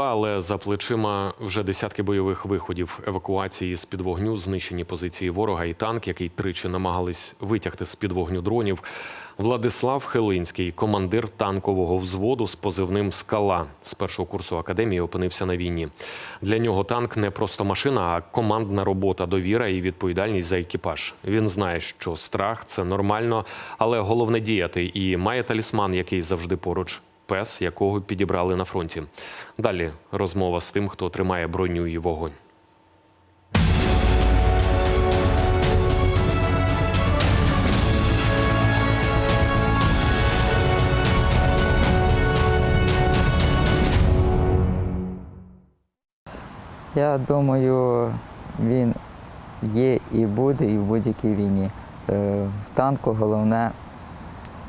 Але за плечима вже десятки бойових виходів евакуації з під вогню, знищені позиції ворога і танк, який тричі намагались витягти з під вогню дронів. Владислав Хелинський, командир танкового взводу з позивним Скала з першого курсу академії опинився на війні. Для нього танк не просто машина, а командна робота, довіра і відповідальність за екіпаж. Він знає, що страх це нормально, але головне діяти. І має талісман, який завжди поруч пес, якого підібрали на фронті. Далі розмова з тим, хто тримає броню і вогонь. Я думаю, він є і буде, і в будь-якій війні. Е, В танку головне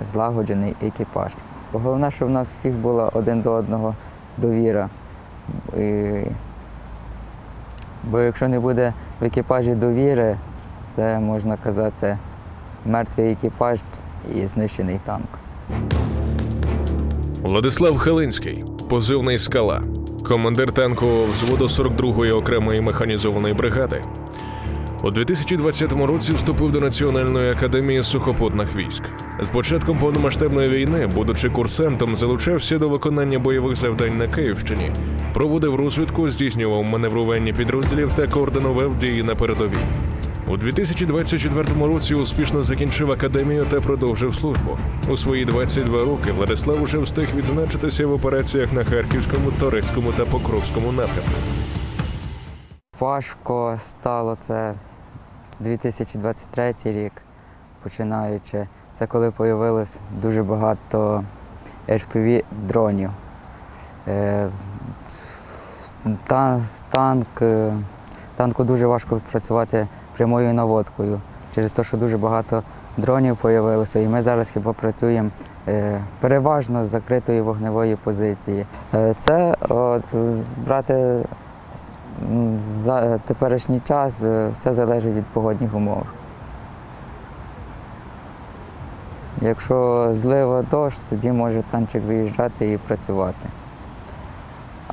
злагоджений екіпаж. Головне, щоб в нас всіх була один до одного довіра. І... Бо якщо не буде в екіпажі довіри, це можна казати мертвий екіпаж і знищений танк. Владислав Хелинський, позивний скала, командир танкового взводу 42-ї окремої механізованої бригади. У 2020 році вступив до Національної академії сухопутних військ. З початком повномасштабної війни, будучи курсантом, залучався до виконання бойових завдань на Київщині, проводив розвідку, здійснював маневрування підрозділів та координував дії на передовій. У 2024 році успішно закінчив академію та продовжив службу. У свої 22 роки Владислав уже встиг відзначитися в операціях на Харківському, Торецькому та Покровському напрямку. Важко стало це 2023 рік, починаючи. Це коли з'явилось дуже багато HPV дронів. Е, Тан, танк, е, танку дуже важко працювати прямою наводкою через те, що дуже багато дронів з'явилося. І ми зараз хіба працюємо е, переважно з закритої вогневої позиції. Це от, брати За теперішній час е, все залежить від погодних умов. Якщо злива дощ, тоді може танчик виїжджати і працювати.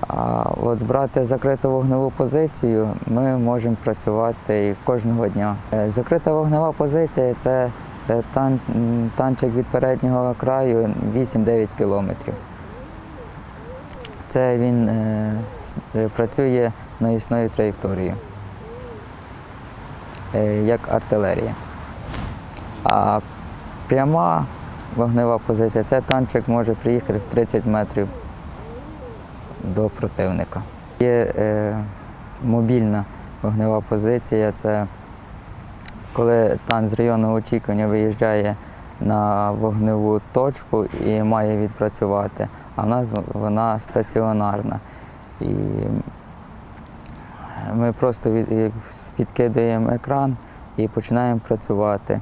А от брати закриту вогневу позицію, ми можемо працювати і кожного дня. Е, Закрита вогнева позиція це е, тан- танчик від переднього краю 8-9 кілометрів. Це він е, працює навісною траєкторією, е, як артилерія. А пряма вогнева позиція це танчик може приїхати в 30 метрів до противника. Є е, мобільна вогнева позиція, це коли танк з районного очікування виїжджає на вогневу точку і має відпрацювати, а в нас вона стаціонарна. І ми просто відкидаємо екран і починаємо працювати.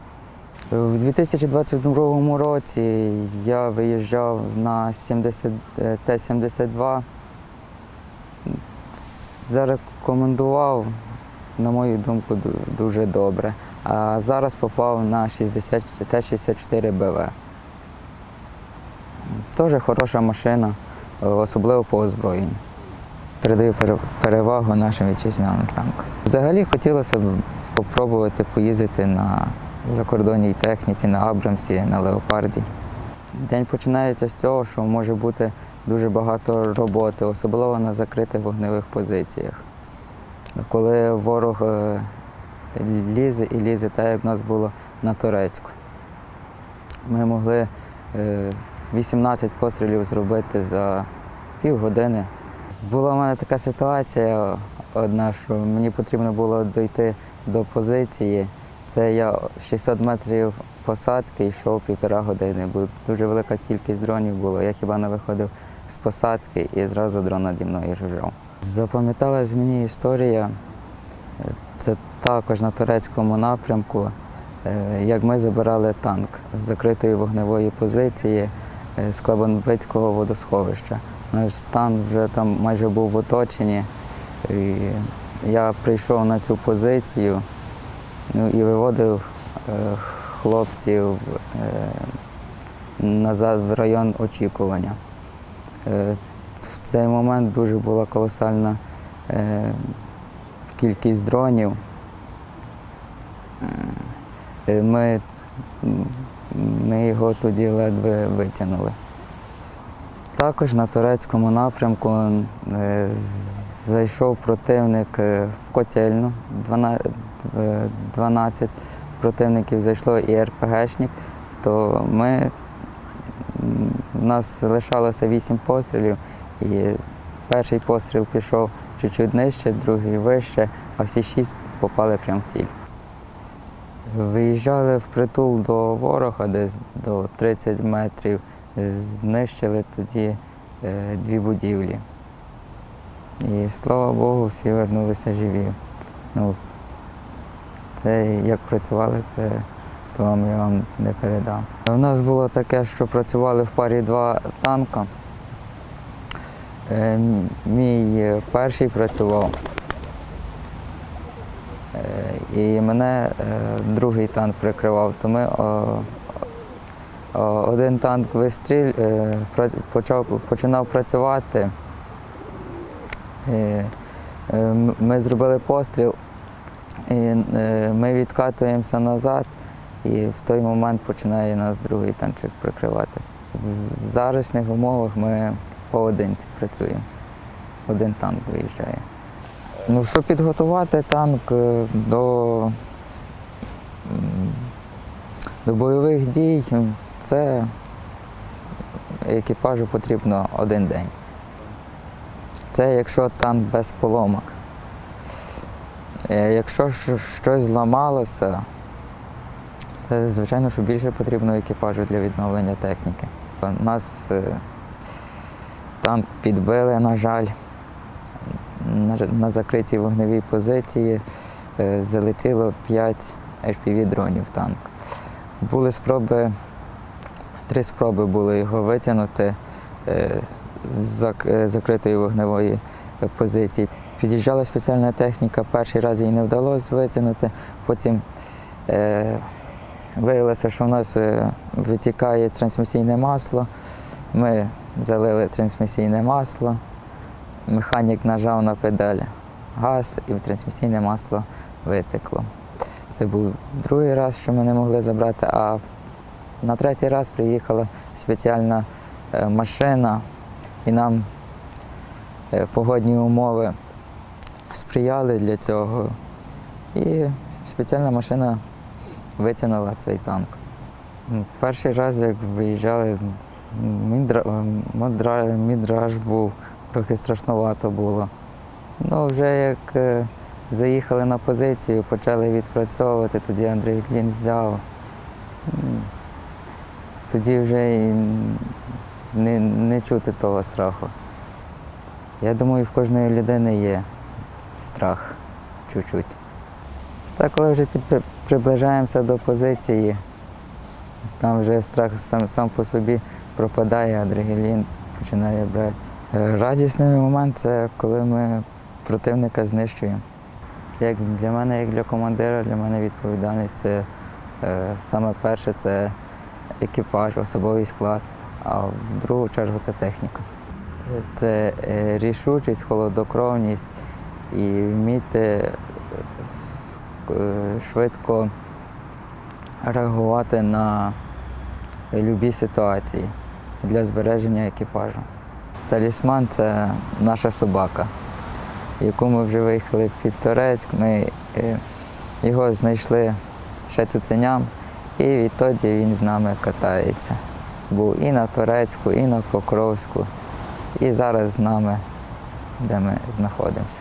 В 2022 році я виїжджав на 70, е, Т-72, зарекомендував, на мою думку, дуже добре. А зараз попав на 60 Т-64 БВ. Теж хороша машина, е, особливо по озброєнню. Передаю перевагу нашим вітчизняним танкам. Взагалі хотілося б спробувати поїздити на закордонній техніці, на Абрамсі, на Леопарді. День починається з цього, що може бути дуже багато роботи, особливо на закритих вогневих позиціях. Коли ворог е, лізе і лізе, так як в нас було на Турецьку. Ми могли е, 18 пострілів зробити за півгодини. Була в мене така ситуація одна, що мені потрібно було дойти до позиції. Це я 600 метрів посадки йшов півтора години, бо дуже велика кількість дронів було. Я хіба не виходив з посадки і зразу дрон наді мною жужжав. Запам'яталась мені історія, це також на турецькому напрямку, е, як ми забирали танк з закритої вогневої позиції е, з Клабанбицького водосховища. Наш танк вже там майже був в оточенні. І я прийшов на цю позицію ну, і виводив е, хлопців е, назад в район очікування. Е, В цей момент дуже була колосальна е, кількість дронів. Е, Ми, ми його тоді ледве витягнули. Також на турецькому напрямку е, зайшов противник е, в котельну, 12, е, 12 противників зайшло і РПГшник, то ми, у нас лишалося 8 пострілів, і перший постріл пішов чуть-чуть нижче, другий вище, а всі шість попали прямо в тіль. Виїжджали впритул до ворога, десь до 30 метрів, знищили тоді е, дві будівлі. І слава Богу, всі вернулися живі. Ну, це як працювали, це словом я вам не передам. У нас було таке, що працювали в парі два танка. Е, Мій перший працював. Е, І мене другий танк прикривав, то ми один танк вистріль, е, почав, починав працювати. Е, Ми зробили постріл, і е, ми відкатуємося назад, і в той момент починає нас другий танчик прикривати. В заручних умовах ми поодинці працюємо. Один танк виїжджає. Ну, щоб підготувати танк до, до бойових дій, це екіпажу потрібно один день. Це якщо танк без поломок. Е, Якщо щось зламалося, це звичайно, що більше потрібно екіпажу для відновлення техніки. У нас е, танк підбили, на жаль на, закритій вогневій позиції е, залетіло 5 HPV дронів в танк. Були спроби, три спроби було його витягнути е, з е, закритої вогневої позиції. Під'їжджала спеціальна техніка, перший раз їй не вдалося витягнути, потім е, виявилося, що в нас витікає трансмісійне масло. Ми залили трансмісійне масло. Механік нажав на педаль газ і трансмісійне масло витекло. Це був другий раз, що ми не могли забрати, а на третій раз приїхала спеціальна е, машина, і нам е, погодні умови сприяли для цього. І спеціальна машина витягнула цей танк. Ну, Перший раз, як виїжджали, мідра- мідра- мідраж був трохи страшновато було. Ну, вже як е, заїхали на позицію, почали відпрацьовувати, тоді Андрій Клін взяв. Тоді вже не, не чути того страху. Я думаю, в кожної людини є страх чуть-чуть. Та коли вже під, приближаємося до позиції, там вже страх сам, сам по собі пропадає, адреналін починає брати. Е, Радісний момент це коли ми противника знищуємо. Як для мене, як для командира, для мене відповідальність це е, саме перше це екіпаж, особовий склад, а в другу чергу це техніка. Це е, рішучість, холодокровність і вміти е, е, швидко реагувати на любі ситуації для збереження екіпажу. Талісман це наша собака, яку ми вже виїхали під Торецьк. Ми його знайшли ще цуценям, і відтоді він з нами катається. Був і на Турецьку, і на Покровську, і зараз з нами, де ми знаходимося.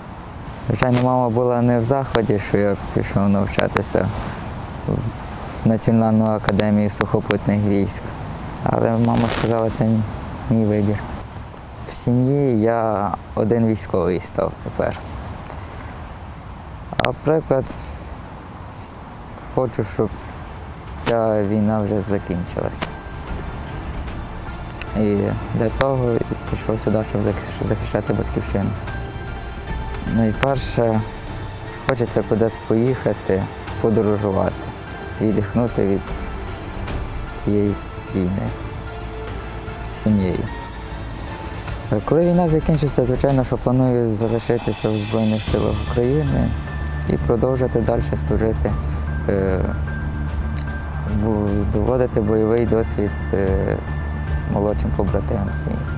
Звичайно, мама була не в заході, що я пішов навчатися в Національну академію сухопутних військ. Але мама сказала, це мій вибір. В сім'ї я один військовий став тепер. А приклад, хочу, щоб ця війна вже закінчилася. І для того і пішов сюди, щоб захищати батьківщину. Найперше, хочеться кудись поїхати, подорожувати, віддихнути від цієї війни сім'єю. Коли війна закінчиться, звичайно, що планую залишитися в Збройних силах України і продовжити далі служити, е, доводити бойовий досвід е, молодшим побратимам своїм.